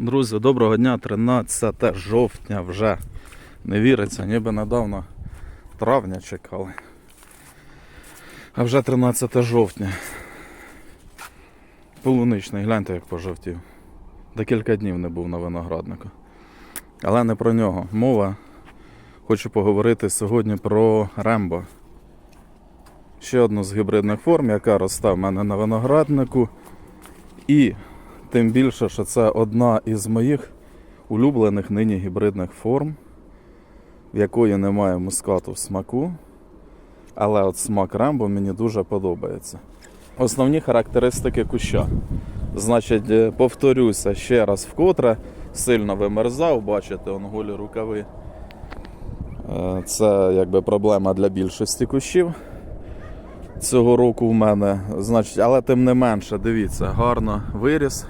Друзі, доброго дня, 13 жовтня вже. Не віриться, ніби недавно травня чекали. А вже 13 жовтня. Полуничний, гляньте, як пожовтів. Декілька днів не був на винограднику. Але не про нього. Мова. Хочу поговорити сьогодні про рембо. Ще одну з гібридних форм, яка росте в мене на винограднику. І Тим більше, що це одна із моїх улюблених нині гібридних форм, в якої немає мускату в смаку. Але от смак рембо мені дуже подобається. Основні характеристики куща. Значить, е, повторюся ще раз вкотре, сильно вимерзав, бачите, он голі рукави. Е, Це якби проблема для більшості кущів цього року в мене. Значить, але тим не менше, дивіться, гарно виріс.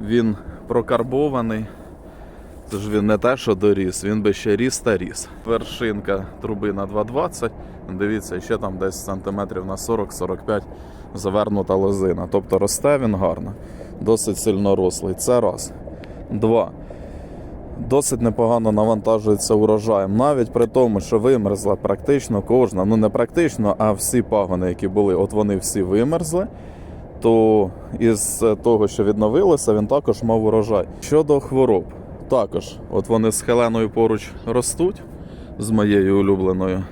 Він прокарбований. Це ж він не те, що доріс, він би ще ріс та ріс. Вершинка труби на 2,20. Дивіться, ще там десь сантиметрів на 40-45 завернута лозина. Тобто росте він гарно, досить сильно рослий. Це раз. Два. Досить непогано навантажується урожаєм, навіть при тому, що вимерзла практично кожна, ну не практично, а всі пагони, які були, от вони всі вимерзли. То із того, що відновилося, він також мав урожай. Щодо хвороб, також, от вони з Хеленою поруч ростуть з моєю улюбленою,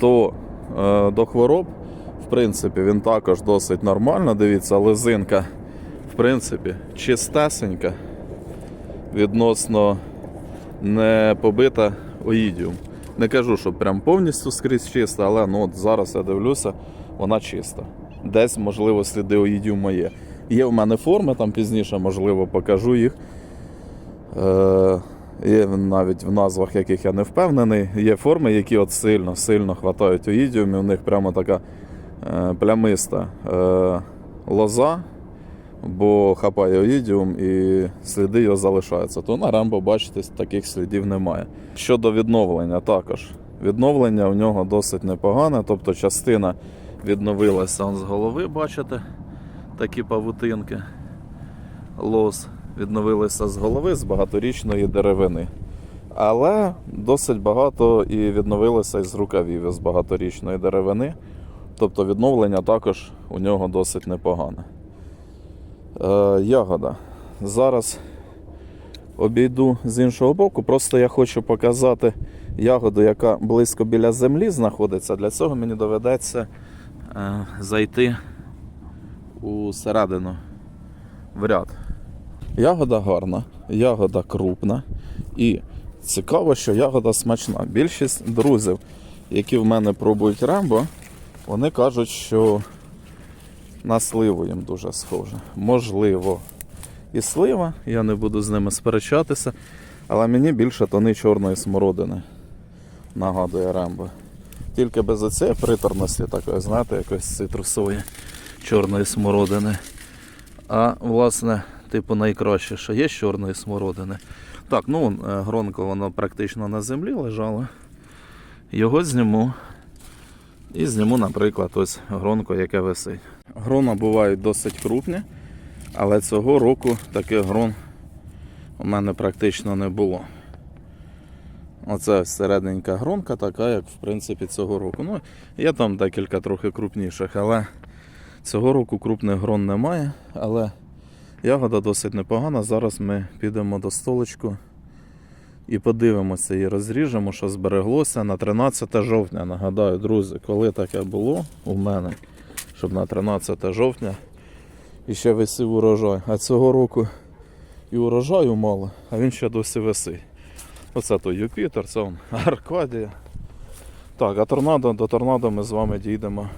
то е, до хвороб, в принципі, він також досить нормально. Дивіться, лизинка, в принципі, чистесенька відносно не побита оїдіум. Не кажу, що прям повністю скрізь чиста, але ну от зараз я дивлюся, вона чиста. Десь, можливо, сліди оїдіуму є. Є в мене форми, там пізніше, можливо, покажу їх. Е, навіть в назвах, яких я не впевнений. Є форми, які от сильно, сильно хватають оїдіум, і у них прямо така е, плямиста е, лоза бо хапає оїдіум і сліди його залишаються. То на Рембо, бачите, таких слідів немає. Щодо відновлення, також відновлення у нього досить непогане, тобто частина відновилася он з голови, бачите, такі павутинки. Лос відновилися з голови з багаторічної деревини. Але досить багато і відновилося із рукавів із багаторічної деревини. Тобто відновлення також у нього досить непогане. Е, ягода. Зараз обійду з іншого боку. Просто я хочу показати ягоду, яка близько біля землі знаходиться. Для цього мені доведеться зайти у середину в ряд. Ягода гарна, ягода крупна і цікаво, що ягода смачна. Більшість друзів, які в мене пробують рембо, вони кажуть, що на сливу їм дуже схоже. Можливо. І слива, я не буду з ними сперечатися, але мені більше тони чорної смородини. Нагадує рембо. Тільки без оцієї приторності, такої, знаєте, якоїсь цитрусової чорної смородини. А власне, типу, найкраще, що є з чорної смородини. Так, ну е, гронко воно практично на землі лежало. Його зніму. І зніму, наприклад, ось гронко, яке висить. Грона бувають досить крупні, але цього року таких грон у мене практично не було. Оце середненька гронка, така, як в принципі цього року. Ну, є там декілька трохи крупніших, але цього року крупних грон немає. Але ягода досить непогана. Зараз ми підемо до столочку і подивимося і розріжемо, що збереглося на 13 жовтня. Нагадаю, друзі, коли таке було у мене, щоб на 13 жовтня і ще висів урожай. А цього року і урожаю мало, а він ще досі висить. Оце то Юпітер, це он Аркадія. Так, а торнадо до торнадо ми з вами дійдемо.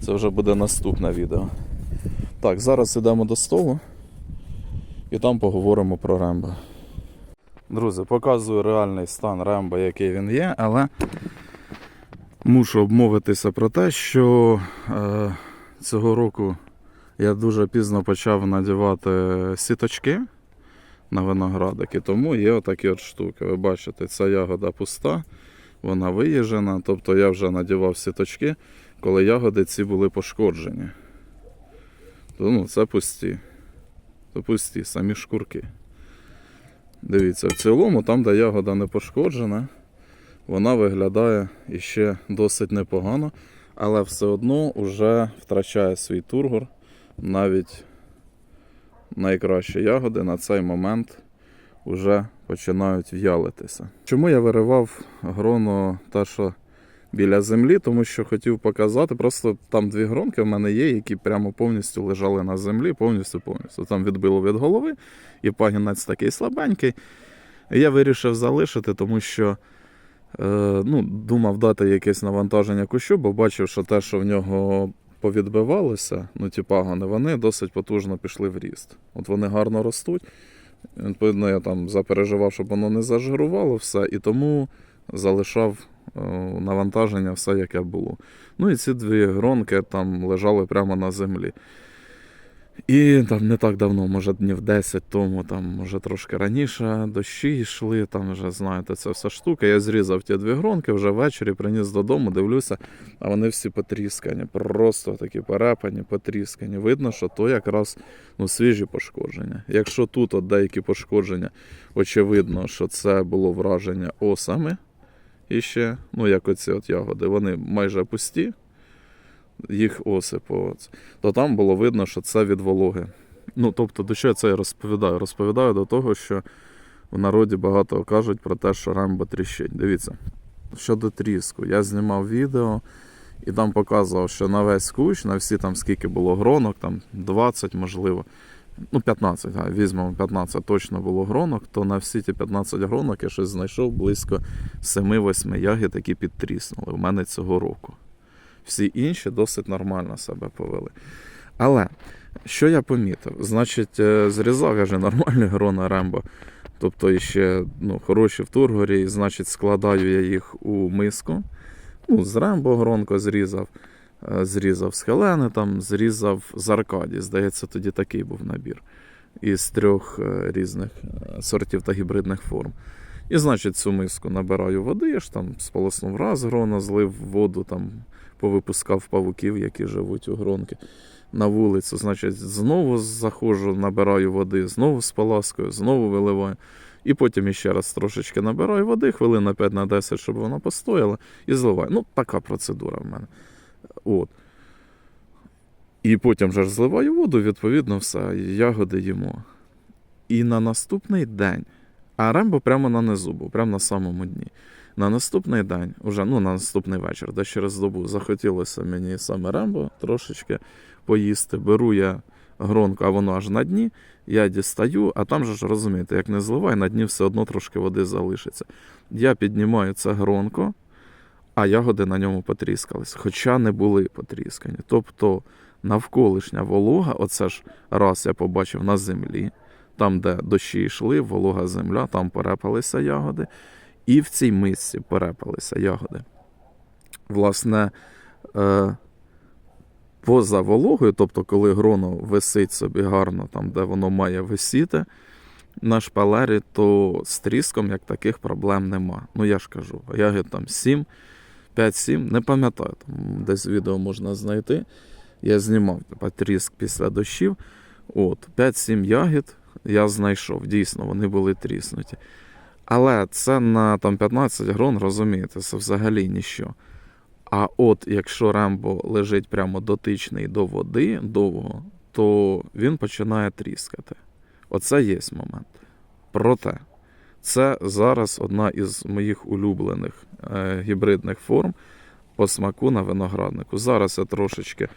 Це вже буде наступне відео. Так, зараз йдемо до столу і там поговоримо про Рембо. Друзі, показую реальний стан Рембо, який він є, але мушу обмовитися про те, що е, цього року я дуже пізно почав надівати сіточки на виноградики, тому є отакі от штуки. Ви бачите, ця ягода пуста, вона виїжджена, тобто я вже надівав сіточки, коли ягоди ці були пошкоджені. То, ну, це пусті. То пусті, самі шкурки. Дивіться, в цілому, там, де ягода не пошкоджена, вона виглядає іще досить непогано, але все одно вже втрачає свій тургор. Навіть найкращі ягоди на цей момент вже починають в'ялитися. Чому я виривав гроно те, що біля землі, тому що хотів показати, просто там дві гронки в мене є, які прямо повністю лежали на землі, повністю повністю. Там відбило від голови, і пагінець такий слабенький. Я вирішив залишити, тому що е, ну, думав дати якесь навантаження кущу, бо бачив, що те, що в нього повідбивалося, ну ті пагони, вони досить потужно пішли в ріст. От вони гарно ростуть. Відповідно, я там запереживав, щоб воно не зажирувало все, і тому залишав е, навантаження все, яке було. Ну і ці дві гронки там лежали прямо на землі. І там не так давно, може днів 10 тому, там, може трошки раніше, дощі йшли, там вже, знаєте, це вся штука. Я зрізав ті дві гронки, вже ввечері приніс додому, дивлюся, а вони всі потріскані, просто такі перепані, потріскані. Видно, що то якраз ну, свіжі пошкодження. Якщо тут от деякі пошкодження, очевидно, що це було враження осами, і ще, ну як оці от ягоди, вони майже пусті, їх осипу, то там було видно, що це від вологи. Ну, тобто, до чого я це розповідаю? Розповідаю до того, що в народі багато кажуть про те, що рембо тріщить. Дивіться, щодо тріску, я знімав відео і там показував, що на весь кущ, на всі там скільки було гронок, там 20, можливо. Ну, 15, а, візьмемо 15 точно було гронок, то на всі ті 15 гронок я щось знайшов близько 7-8 ягід, які підтріснули в мене цього року. Всі інші досить нормально себе повели. Але що я помітив? Значить, е, зрізав я вже нормальні грона рембо. Тобто іще ну, хороші в тургорі, значить, складаю я їх у миску. Ну, з рембо гронко зрізав, е, зрізав з Хелени, там, зрізав з Аркаді. Здається, тоді такий був набір із трьох е, різних сортів та гібридних форм. І, значить, цю миску набираю води, я ж там сполоснув раз грона, злив воду, там, повипускав павуків, які живуть у гронки на вулицю. Значить, знову заходжу, набираю води, знову споласкую, знову виливаю. І потім іще раз трошечки набираю води, хвилин на 5 на 10, щоб вона постояла, і зливаю. Ну, така процедура в мене. От. І потім вже зливаю воду, відповідно, все, ягоди їмо. І на наступний день, а рембо прямо на низу був, прямо на самому дні. На наступний день, уже ну, на наступний вечір, де через добу захотілося мені саме рембо трошечки поїсти. Беру я гронку, а воно аж на дні. Я дістаю, а там же ж розумієте, як не зливай, на дні все одно трошки води залишиться. Я піднімаю це гронко, а ягоди на ньому потріскались, хоча не були потріскані. Тобто навколишня волога, оце ж раз я побачив на землі, там, де дощі йшли, волога земля, там перепалися ягоди, і в цій мисці перепалися ягоди. Власне, е, поза вологою, тобто, коли гроно висить собі гарно, там, де воно має висіти на шпалері, то з тріском як таких проблем нема. Ну я ж кажу, ягід там 7, 5-7, не пам'ятаю, там десь відео можна знайти. Я знімав типа, тріск після дощів. От, 5-7 ягід я знайшов. Дійсно, вони були тріснуті. Але це на там, 15 грон, розумієте, це взагалі ніщо. А от якщо рембо лежить прямо дотичний до води довго, то він починає тріскати. Оце є момент. Проте, це зараз одна із моїх улюблених е, гібридних форм по смаку на винограднику. Зараз я трошечки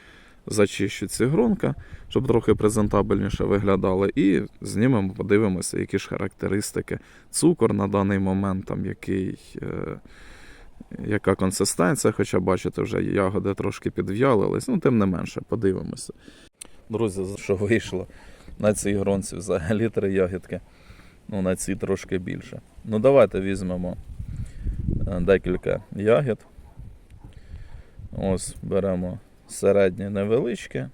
зачищу ці гронка, щоб трохи презентабельніше виглядали, і знімемо, подивимося, які ж характеристики. Цукор на даний момент, там який. Е, яка консистенція, хоча бачите, вже ягоди трошки підв'ялились, ну тим не менше, подивимося. Друзі, що вийшло на цій гронці взагалі три ягідки. Ну, на цій трошки більше. Ну, давайте візьмемо е, декілька ягід. Ось беремо середні невеличкі,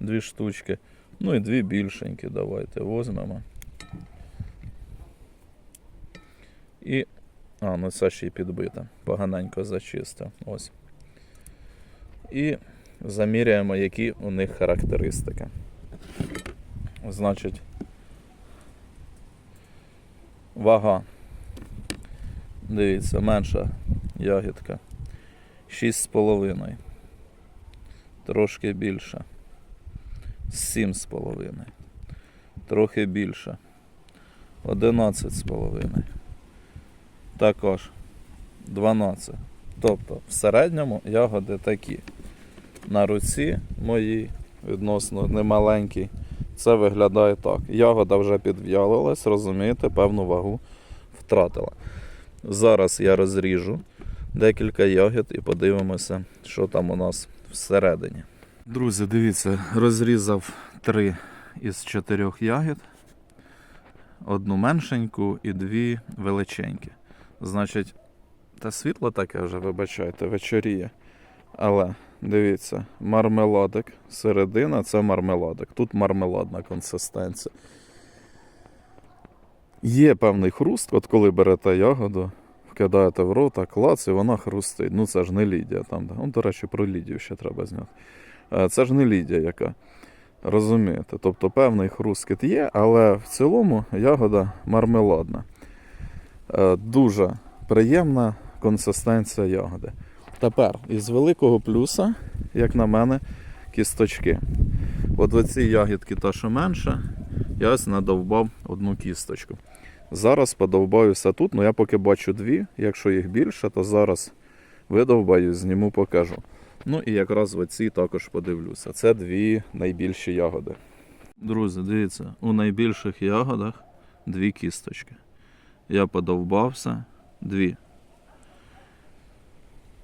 дві штучки. Ну і дві більшенькі. Давайте візьмемо. І а, ну це ще й підбите. Поганенько зачистив. Ось. І заміряємо, які у них характеристики. Значить, Вага. Дивіться, менша ягідка. 6,5. Трошки більше. 7,5. Трохи більше. 11,5. Також 12. Тобто в середньому ягоди такі. На руці моїй відносно немаленькій. Це виглядає так. Ягода вже підв'ялилась, розумієте, певну вагу втратила. Зараз я розріжу декілька ягід і подивимося, що там у нас всередині. Друзі, дивіться, розрізав три із чотирьох ягід. Одну меншеньку і дві величенькі. Значить, та світло таке вже, вибачайте, вечоріє. Але дивіться, мармеладик, середина це мармеладик. Тут мармеладна консистенція. Є певний хруст, от коли берете ягоду, вкидаєте в рота, клац, і вона хрустить. Ну це ж не Лідія там. Ну, до речі, про Лідію ще треба зняти. Е, Це ж не Лідія яка. Розумієте? Тобто певний хрускіт є, але в цілому ягода мармеладна. Е, Дуже приємна консистенція ягоди. Тепер із великого плюса, як на мене, кісточки. От оці ягідки, та що менше, я ось надовбав одну кісточку. Зараз подовбаюся тут, ну я поки бачу дві. Якщо їх більше, то зараз видовбаю, зніму, покажу. Ну і якраз в оці також подивлюся. Це дві найбільші ягоди. Друзі, дивіться, у найбільших ягодах дві кісточки. Я подовбався, дві.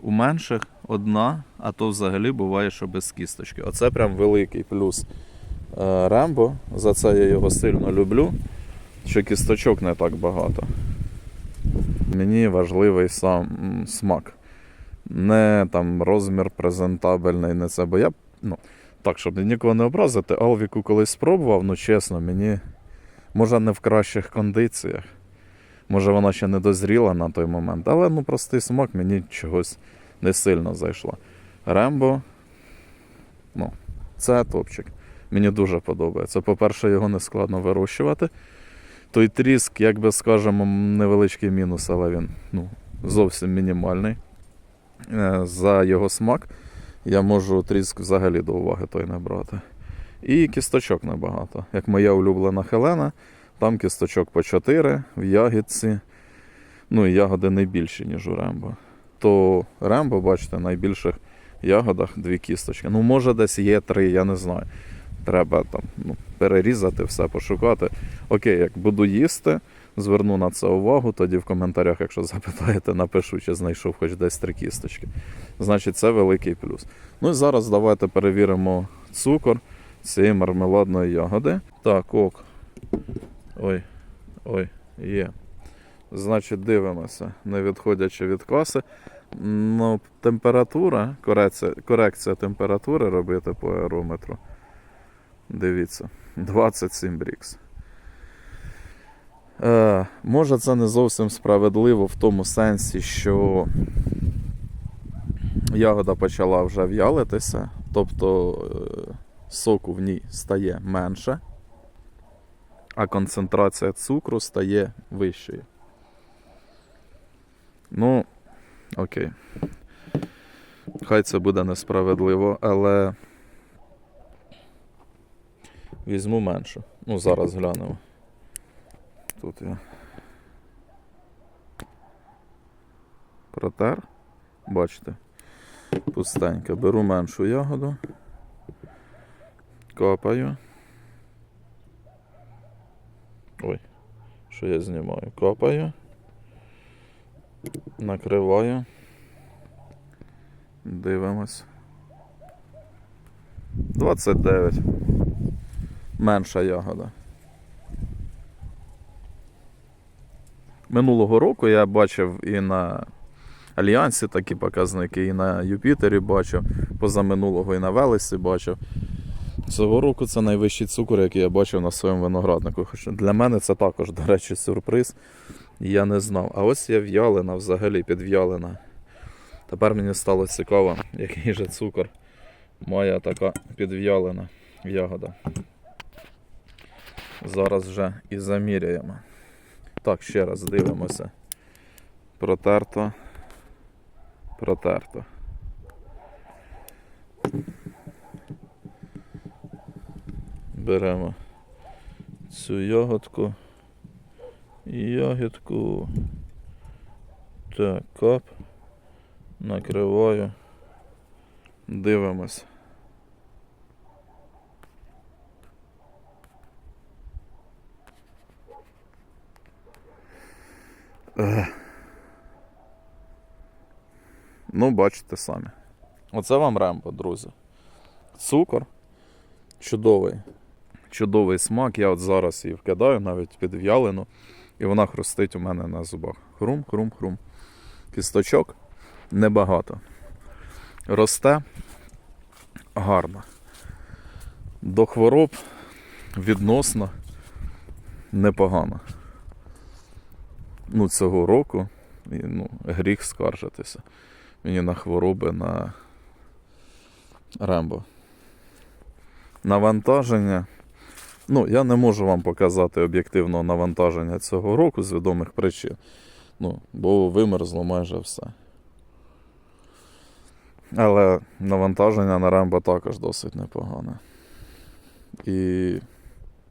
У менших одна, а то взагалі буває, що без кісточки. Оце прям великий плюс е, Рембо. За це я його сильно люблю, що кісточок не так багато. Мені важливий сам смак. Не там розмір презентабельний, не це. Бо я, ну, так, щоб нікого не образити, Алвіку колись спробував, ну чесно, мені може не в кращих кондиціях. Може вона ще не дозріла на той момент, але ну простий смак мені чогось не сильно зайшла. Рембо, ну, це топчик. Мені дуже подобається. По-перше, його не складно вирощувати. Той тріск, як би скажемо, невеличкий мінус, але він ну, зовсім мінімальний. Е, За його смак я можу тріск взагалі до уваги той не брати. І кісточок небагато. Як моя улюблена Хелена, там кісточок по 4 в ягідці. Ну і ягоди не більші, ніж у Рембо. То Рембо, бачите, найбільших ягодах дві кісточки. Ну, може, десь є три, я не знаю. Треба там ну, перерізати все, пошукати. Окей, як буду їсти, зверну на це увагу, тоді в коментарях, якщо запитаєте, напишу, чи знайшов хоч десь три кісточки. Значить, це великий плюс. Ну і зараз давайте перевіримо цукор цієї мармеладної ягоди. Так, ок. Ой, ой, є. Значить, дивимося, не відходячи від каси. Ну, температура, корекція, корекція температури робити по аерометру. Дивіться, 27 брікс. Е, може, це не зовсім справедливо в тому сенсі, що ягода почала вже в'ялитися, тобто е, соку в ній стає менше, а концентрація цукру стає вищою. Ну, окей. Хай це буде несправедливо, але візьму менше. Ну, зараз глянемо. Тут я. Протер. Бачите. Пустенько. Беру меншу ягоду. Копаю. Ой, що я знімаю? Копаю. Накриваю. Дивимось. 29. Менша ягода. Минулого року я бачив і на Альянсі такі показники, і на Юпітері бачив, позаминулого і на Велесі бачив. Цього року це найвищий цукор, який я бачив на своєму винограднику. Хоча для мене це також, до речі, сюрприз. Я не знав. А ось я в'ялена взагалі підв'ялена. Тепер мені стало цікаво, який же цукор має така підв'ялена ягода. Зараз вже і заміряємо. Так, ще раз дивимося. Протерто. Протерто. Беремо цю ягодку. І. Так, кап. Накриваю. Дивимось. Ну, бачите самі. Оце вам рембо, друзі. Цукор. Чудовий. Чудовий смак. Я от зараз її вкидаю навіть під в'ялену. І вона хрустить у мене на зубах. Хрум, хрум, хрум. Кісточок небагато. Росте гарно. До хвороб відносно непогано. Ну, цього року ну, гріх скаржитися. Мені на хвороби на Рембо. Навантаження. Ну, я не можу вам показати об'єктивного навантаження цього року з відомих причин. Ну, бо вимерзло майже все. Але навантаження на рембо також досить непогане. І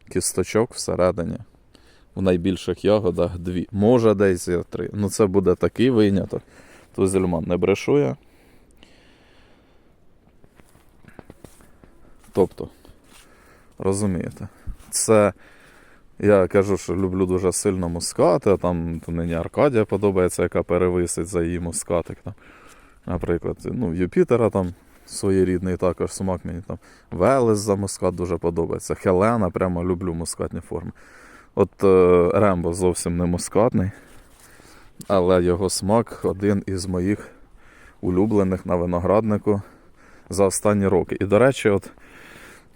кісточок всередині. В найбільших ягодах дві. Може десь три. Ну це буде такий виняток. Тузельман не брешує. Тобто, розумієте, це я кажу, що люблю дуже сильно мускати, а там мені Аркадія подобається, яка перевисить за її мускатик. Там. Наприклад, ну, Юпітера там своєрідний також смак мені там. Велес за мускат дуже подобається. Хелена, прямо люблю мускатні форми. От е, Рембо зовсім не мускатний, але його смак один із моїх улюблених на винограднику за останні роки. І, до речі, от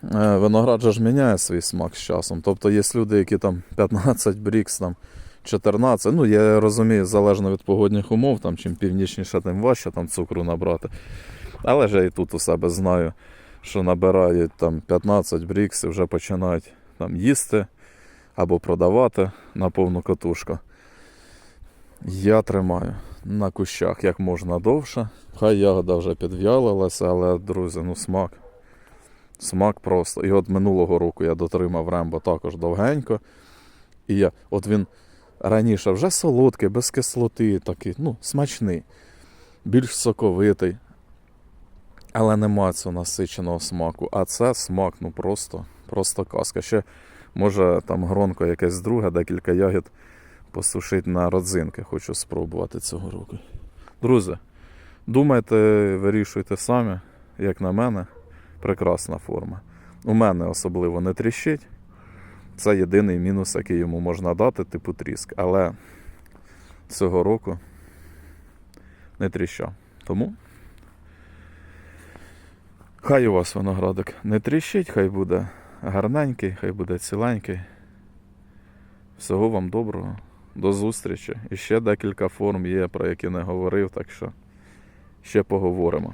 е, виноград же ж міняє свій смак з часом. Тобто є люди, які там 15 брікс, там 14. Ну, я розумію, залежно від погодних умов, там чим північніше, тим важче там цукру набрати. Але ж я і тут у себе знаю, що набирають там 15 брікс і вже починають там їсти або продавати на повну катушку. Я тримаю на кущах як можна довше. Хай ягода вже підв'ялилася, але, друзі, ну смак. Смак просто. І от минулого року я дотримав рембо також довгенько. І я, от він раніше вже солодкий, без кислоти, такий, ну, смачний, більш соковитий. Але нема цього насиченого смаку. А це смак, ну просто, просто казка. Ще може там гронко якесь друге, декілька ягід посушити на родзинки. Хочу спробувати цього року. Друзі, думайте, вирішуйте самі, як на мене, прекрасна форма. У мене особливо не тріщить. Це єдиний мінус, який йому можна дати, типу тріск. Але цього року не тріщав. Тому хай у вас виноградик не тріщить, хай буде гарненький, хай буде ціленький. Всього вам доброго, до зустрічі. І ще декілька форм є, про які не говорив, так що ще поговоримо.